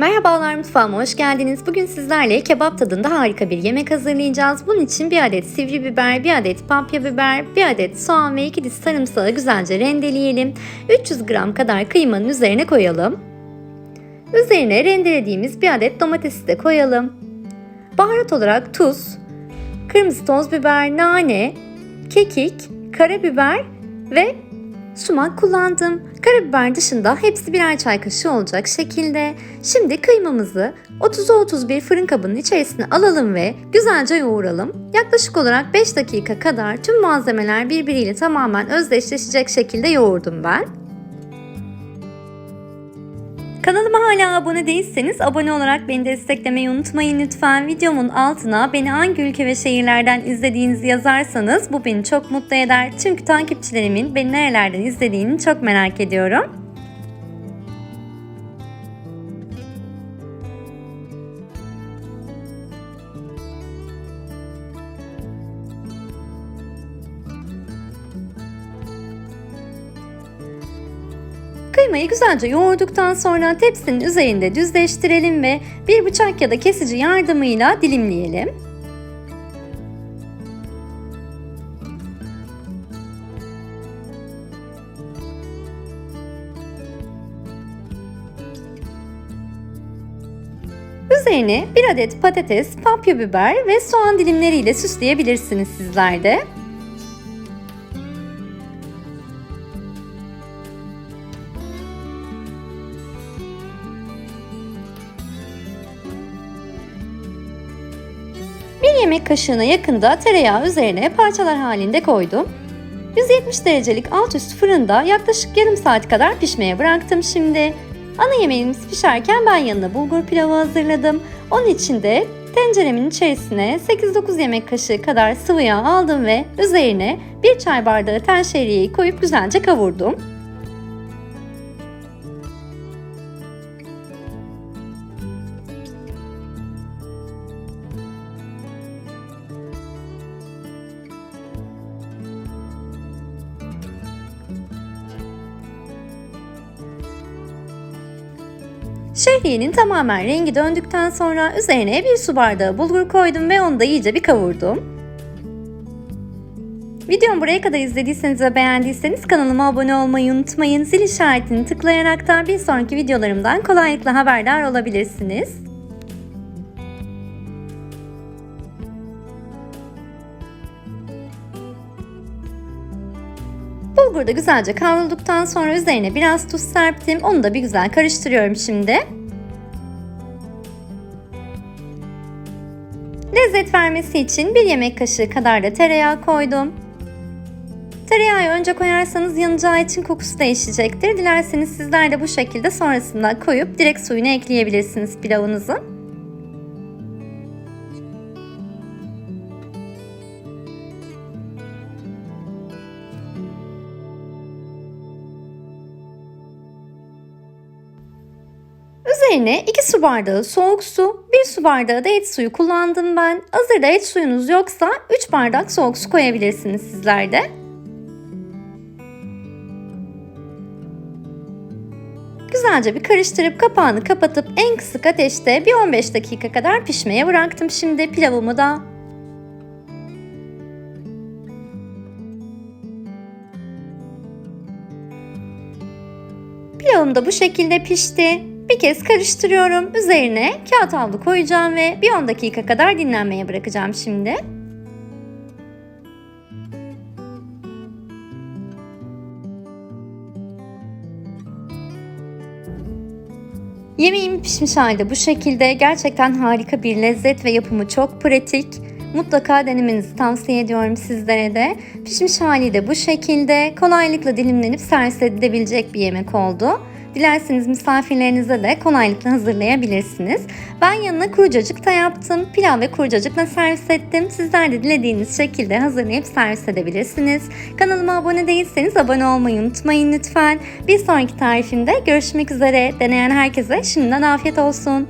Merhabalar mutfağıma hoş geldiniz. Bugün sizlerle kebap tadında harika bir yemek hazırlayacağız. Bunun için bir adet sivri biber, bir adet papya biber, bir adet soğan ve iki diş sarımsağı güzelce rendeleyelim. 300 gram kadar kıymanın üzerine koyalım. Üzerine rendelediğimiz bir adet domatesi de koyalım. Baharat olarak tuz, kırmızı toz biber, nane, kekik, karabiber ve sumak kullandım. Karabiber dışında hepsi birer çay kaşığı olacak şekilde. Şimdi kıymamızı 30'a 31 fırın kabının içerisine alalım ve güzelce yoğuralım. Yaklaşık olarak 5 dakika kadar tüm malzemeler birbiriyle tamamen özdeşleşecek şekilde yoğurdum ben. Kanalıma hala abone değilseniz abone olarak beni desteklemeyi unutmayın lütfen. Videomun altına beni hangi ülke ve şehirlerden izlediğinizi yazarsanız bu beni çok mutlu eder. Çünkü takipçilerimin beni nerelerden izlediğini çok merak ediyorum. Kıymayı güzelce yoğurduktan sonra tepsinin üzerinde düzleştirelim ve bir bıçak ya da kesici yardımıyla dilimleyelim. Üzerine bir adet patates, papya biber ve soğan dilimleriyle süsleyebilirsiniz sizler de. Yemek kaşığına yakında tereyağı üzerine parçalar halinde koydum. 170 derecelik alt üst fırında yaklaşık yarım saat kadar pişmeye bıraktım şimdi. Ana yemeğimiz pişerken ben yanına bulgur pilavı hazırladım. Onun için de tenceremin içerisine 8-9 yemek kaşığı kadar sıvı yağ aldım ve üzerine bir çay bardağı tel şehriyeyi koyup güzelce kavurdum. Şehriyenin tamamen rengi döndükten sonra üzerine bir su bardağı bulgur koydum ve onu da iyice bir kavurdum. Videomu buraya kadar izlediyseniz ve beğendiyseniz kanalıma abone olmayı unutmayın. Zil işaretini tıklayarak da bir sonraki videolarımdan kolaylıkla haberdar olabilirsiniz. Bulgur da güzelce kavrulduktan sonra üzerine biraz tuz serptim. Onu da bir güzel karıştırıyorum şimdi. Lezzet vermesi için bir yemek kaşığı kadar da tereyağı koydum. Tereyağı önce koyarsanız yanacağı için kokusu değişecektir. Dilerseniz sizler de bu şekilde sonrasında koyup direkt suyunu ekleyebilirsiniz pilavınızın. Üzerine 2 su bardağı soğuk su, 1 su bardağı da et suyu kullandım ben. Hazırda et suyunuz yoksa 3 bardak soğuk su koyabilirsiniz sizler de. Güzelce bir karıştırıp kapağını kapatıp en kısık ateşte bir 15 dakika kadar pişmeye bıraktım şimdi pilavımı da. Pilavım da bu şekilde pişti. Bir kez karıştırıyorum. Üzerine kağıt havlu koyacağım ve bir 10 dakika kadar dinlenmeye bırakacağım şimdi. Yemeğim pişmiş halde bu şekilde gerçekten harika bir lezzet ve yapımı çok pratik. Mutlaka denemenizi tavsiye ediyorum sizlere de. Pişmiş hali de bu şekilde kolaylıkla dilimlenip servis edilebilecek bir yemek oldu. Dilerseniz misafirlerinize de kolaylıkla hazırlayabilirsiniz. Ben yanına kurucacık da yaptım. Pilav ve kurucacıkla servis ettim. Sizler de dilediğiniz şekilde hazırlayıp servis edebilirsiniz. Kanalıma abone değilseniz abone olmayı unutmayın lütfen. Bir sonraki tarifimde görüşmek üzere. Deneyen herkese şimdiden afiyet olsun.